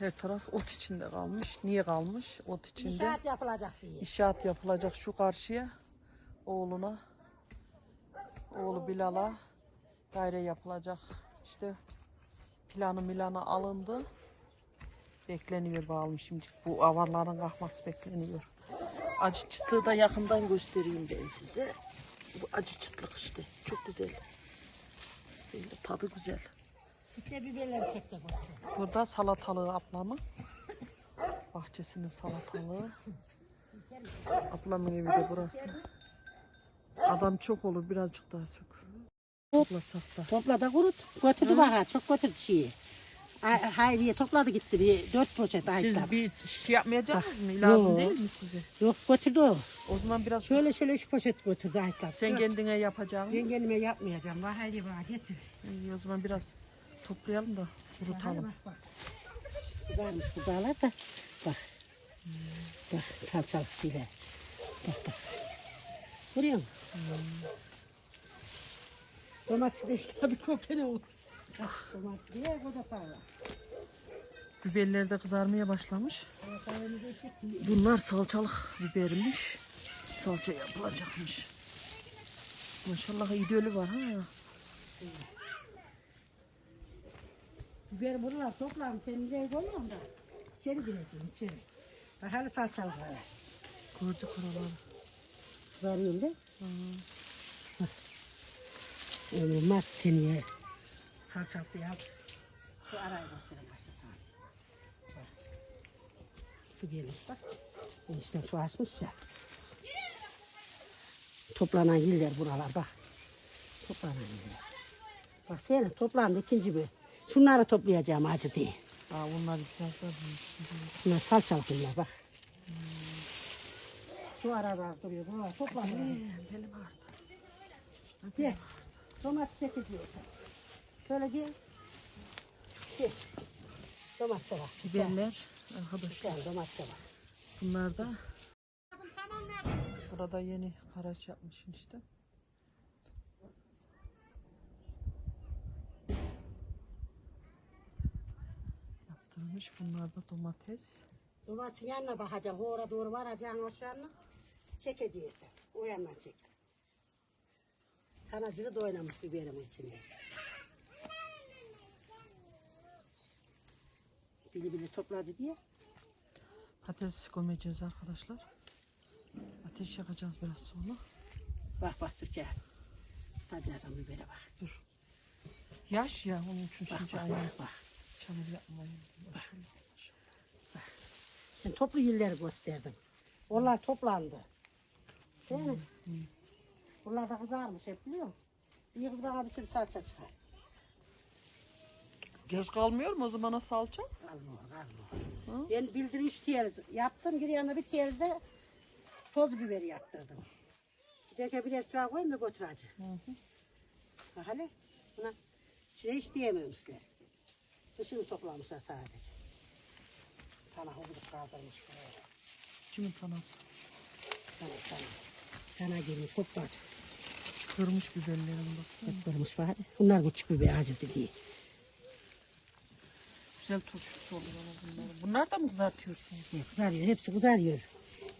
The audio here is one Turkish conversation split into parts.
Her taraf ot içinde kalmış. Niye kalmış? Ot içinde. İnşaat yapılacak diye. İnşaat yapılacak şu karşıya. Oğluna. Oğlu Bilal'a daire yapılacak. İşte planı milana alındı. Bekleniyor bağım şimdi. Bu avarların kalkması bekleniyor. Acı çıtığı da yakından göstereyim ben size. Bu acı çıtlık işte. Çok güzel. Tadı güzel. Sütle biberleri çekti bu. Burada salatalığı ablamın. Bahçesinin salatalığı. Ablamın evi de burası. Adam çok olur birazcık daha sök. Toplasak da. Topla da kurut. Götürdü bana. Çok götürdü şeyi. Ay- Hayriye topladı gitti bir dört poşet ayıptan. Siz bir şey yapmayacak mısınız? Lazım Yok. değil mi size? Yok götürdü o. O zaman biraz Şöyle şöyle üç poşet götürdü ayıptan. sen kendine yapacaksın. Ben kendime yapmayacağım. Bak haydi bana getir. İyi o zaman biraz toplayalım da kurutalım. Bak bak. Güzelmiş bu dağlar da. Bak. Bak salçalı şeyler. Bak bak. Görüyor musun? Domates de işte bir kopene oldu. Bak domates diye bu da para. Biberler de kızarmaya başlamış. Bunlar salçalık bibermiş. Salça yapılacakmış. Maşallah iyi dölü var ha. Biber buralar toplam. Sen nereye koyuyorsun da? İçeri gireceğim içeri. Bak hele salçalı var. Kırıcı karalar. Varıyorum da. Olmaz seni. Salçalı yap. Şu arayı göstereyim başta sana. Bak. Su gelmiş bak. Enişten su açmış ya. Toplanan yiller buralar bak. Toplanan yiller. Bak senin toplandı ikinci bir. Şunları toplayacağım acı diye. Aa, onlar biraz daha büyük. Bunlar salçalı bunlar bak. Şu aralar duruyor. Bunlar toplanıyor. Benim ağrıdı. Gel. Domates çekiliyorsa. Şöyle gel. Gel. Domates var. Biberler arkadaşlar. Gel domates var. Bunlar da burada yeni karaş yapmışsın işte. Yaptırmış. Bunlar da domates. Domatesin yanına bakacaksın. Oraya doğru varacaksın o yanına. Çekeceğiz. O yandan çek. Kanacığı da oynamış biberimin içine. Bili bili topladı diye. Patates gömeceğiz arkadaşlar. Ateş yakacağız biraz sonra. Bak bak Türkiye. Tutacağız bibere bak. Dur. Yaş ya onun için Bak şimdi bak bak. bak. Çamur yapmayın. Maşallah. Sen toplu yılları gösterdim. Onlar toplandı. Değil mi? Bunlar da kızarmış hep biliyor musun? Bir kız bana bir sürü salça çıkar. Göz kalmıyor mu o zaman salça? Kalmıyor, kalmıyor. Ben bildirim üç tiyeriz yaptım. Bir yanına bir tiyeriz de toz biberi yaptırdım. Giderken bir etrafa koyayım da götür acı. Bak hele. Buna içine hiç diyememişler. Dışını toplamışlar sadece. Tana hızlık kaldırmış buraya. Kimin tanası? Tana tana. Tana girmiş hoppacık. Kırmış biberlerini bak. Hep kırmış var. Bunlar küçük biber acı dediği. Güzel turşusu oluyor ama bunların. Bunlar da mı kızartıyorsunuz? Ne kızarıyor, hepsi kızarıyor.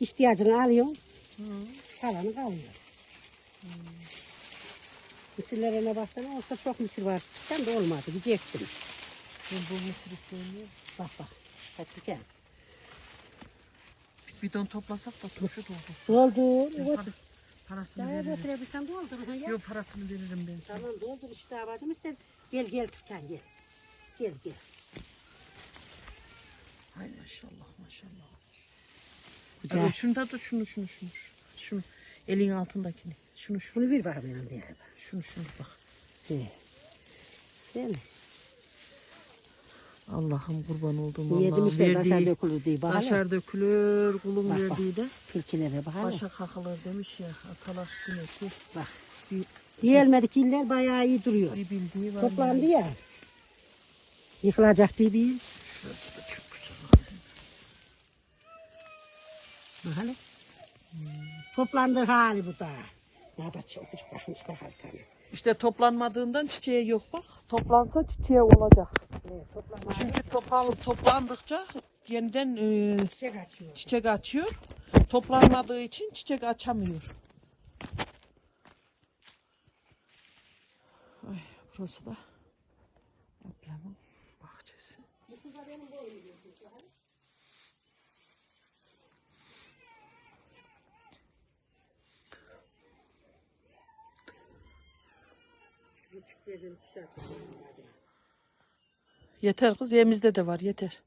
İhtiyacını alıyorsun, Hı. kalanı kalıyor. Mısırlarına baksana olsa çok mısır var. Ben de olmadı, diyecektim. Ben bu mısırı sevmiyorum. Bak bak, hadi gel. Bir bidon toplasak da turşu doldur. Doldur, Ben para- parasını Daha veririm. götürebilirsen doldur. Ya. Yok parasını veririm ben sana. Tamam doldur işte abacım işte. Gel gel Türkan gel. Gel gel. Hay maşallah maşallah. Güzel. Evet, şunu da tut şunu şunu şunu. Şunu elin altındakini. Şunu şunu. Şunu bir bak benim diye. Şunu şunu bak. He. Sen Allah'ım kurban olduğum Allah'ım. yedim taşa Verdiği, dökülür diye bak. taşar dökülür, kulun Bak, verdiği de Tilkilere bak. başa kakılır demiş ya. Atalar güneti. Bak. Bir, Diğermedik iller bayağı iyi duruyor. bir bildiği var. Toplandı ya. Yıkılacak diye bir. Şurası da çok güzel. bak sen. Bak hele. Toplandı hali bu da. Ya da çok tane. İşte toplanmadığından çiçeği yok bak. Toplansa çiçeği olacak. Çünkü toplan, toplandıkça yeniden e, Çiçek açıyor. çiçek açıyor. Toplanmadığı için çiçek açamıyor. Ay, burası da ablamın bahçesi. Küçük verdim işte. Yeter kız yemizde de var yeter.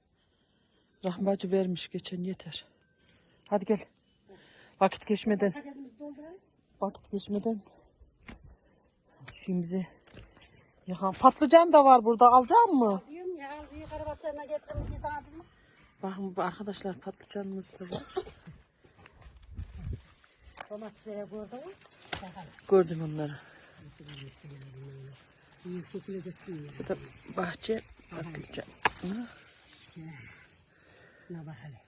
Rahmacı vermiş geçen yeter. Hadi gel. Vakit geçmeden vakit geçmeden şeyimizi yakan. Patlıcan da var burada alacak mı? Diyorum ya aldığı karabatçana getirdim. Bakın arkadaşlar patlıcanımız da var. Domatesleri burada. Bakalım. Gördüm onları. Bu da bahçe patlıcan. Hı, Şuna bak hele.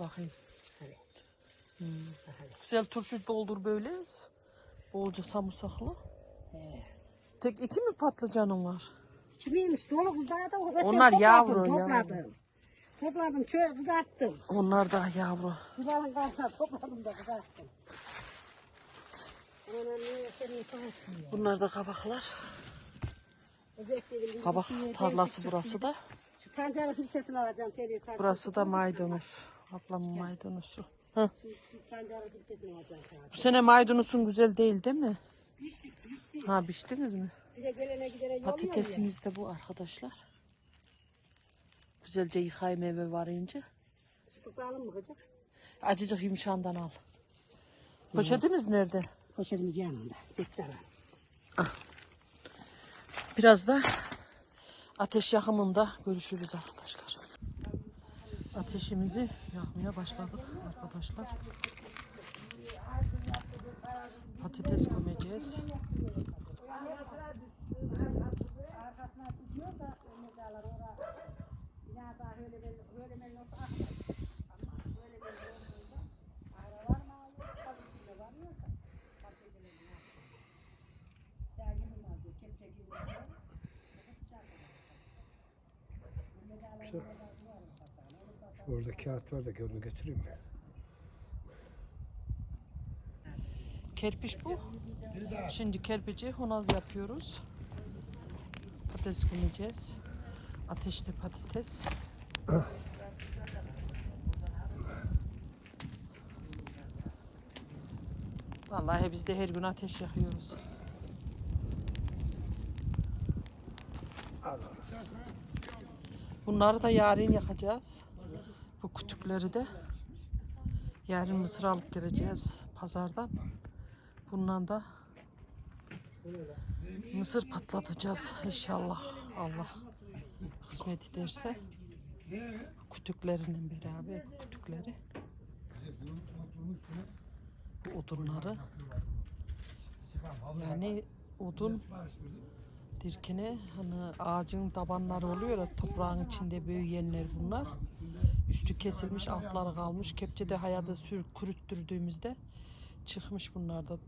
Bakayım. Hadi. Hmm. Bak hele. Güzel turşu doldur böyle. Bolca samırsaklı. He. Tek iki mi patlıcanın var? Kimiymiş? Dolu kız daha da öteye Onlar topladım, yavru, Topladım. yavru. Topladım, çöğe kızarttım. Onlar da yavru. Yılanın karşısına topladım da kızarttım. Bunlar da kabaklar. Kabak tarlası burası da. Şu pancarın filkesini alacağım seni. Burası da maydanoz. Ablamın maydanozu. Hı. Bu sene maydanozun güzel değil değil mi? Piştik, piştik. Ha biçtiniz mi? Bir de gelene gidene yol ya. Patatesimiz de bu arkadaşlar. Güzelce yıkayım eve varınca. Sıkıklayalım mı kızım? Acıcık yumuşağından al. Poşetimiz nerede? Poşetimiz yanında. Bitti lan. Biraz da ateş yakımında görüşürüz arkadaşlar. Ateşimizi yakmaya başladık arkadaşlar. Patates gömeceğiz. Arkasına tutuyor da Ömer Dağlar orada binada öyle belli, öyle belli olsa akmaz. Ama öyle belli olduğunda ara var mı? Yok. Tabii ki de var yoksa. Fark edilir mi? Ya yemin var diyor. Kepçe gibi bir şey. Orada kağıt var da onu getireyim mi? Kerpiç bu. Şimdi kerpici honaz yapıyoruz. Patates gömeceğiz. Ateşte patates. Vallahi biz de her gün ateş yakıyoruz. Bunları da yarın yakacağız. Bu kütükleri de yarın mısır alıp geleceğiz pazardan. Bundan da mısır patlatacağız inşallah. Allah kısmet ederse. Kütüklerinin beraber kütükleri. Bu odunları. Yani odun dirkine hani ağacın tabanları oluyor ya toprağın içinde büyüyenler bunlar. Üstü kesilmiş altları kalmış. Kepçede hayada sür kurutturduğumuzda çıkmış bunlar da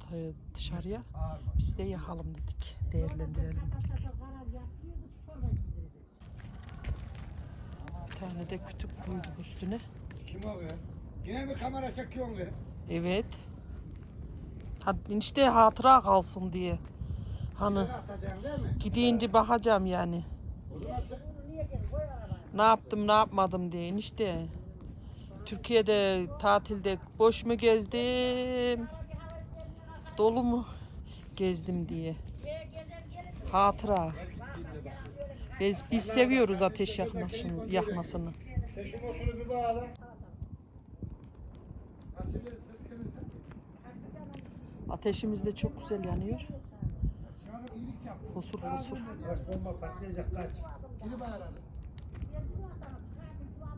dışarıya. Biz de yakalım dedik. Değerlendirelim dedik. Bir tane de kütük koyduk üstüne. Kim o be? Yine mi kamera çekiyorsun be? Evet. Hadi işte hatıra kalsın diye. Hani gidince bakacağım yani. O zaman sen... Ne yaptım ne yapmadım diye işte. Türkiye'de tatilde boş mu gezdim? Dolu mu gezdim diye. Hatıra. Biz, biz seviyoruz ateş yakmasını, yakmasını. Ateşimiz de çok güzel yanıyor. Hosur. Yaş bomba patlayacak kaç. Biri bağladı. Yalnız paralar duruyor. Buradan bari bir soğuk.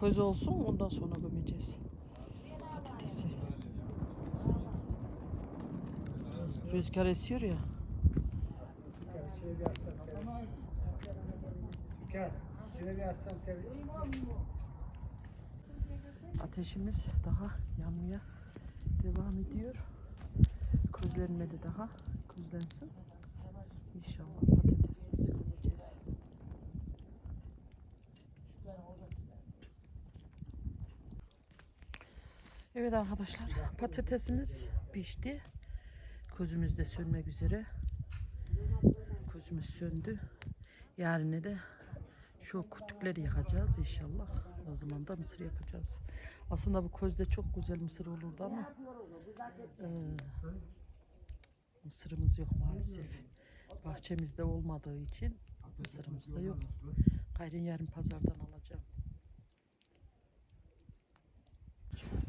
Köz olsun ondan sonra gömeceğiz. Patatesi. Rüzgar esiyor ya. Ateşimiz daha yanmaya devam ediyor. Közlenmedi daha. Közlensin. İnşallah Evet arkadaşlar patatesimiz pişti. Közümüz de sönmek üzere. Közümüz söndü. Yarın de şu kütükleri yakacağız inşallah. O zaman da mısır yapacağız. Aslında bu közde çok güzel mısır olurdu ama eee, mısırımız yok maalesef. Bahçemizde olmadığı için mısırımız da yok. Gayrı yarın pazardan alacağım.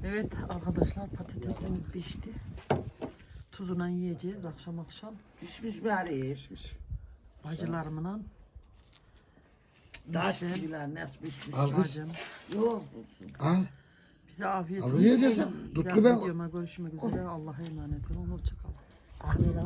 Evet arkadaşlar patatesimiz pişti. Tuzuna yiyeceğiz akşam akşam. Pişmiş bari pişmiş. Bacılarımla. Taş Güzel. gibiler nasıl pişmiş. Al kız. Bacım. Yok olsun. Al. Bize afiyet Al olsun. yiyeceksin. Tutku ben- videoma görüşmek üzere. Allah'a emanet olun. Hoşçakalın. Amin.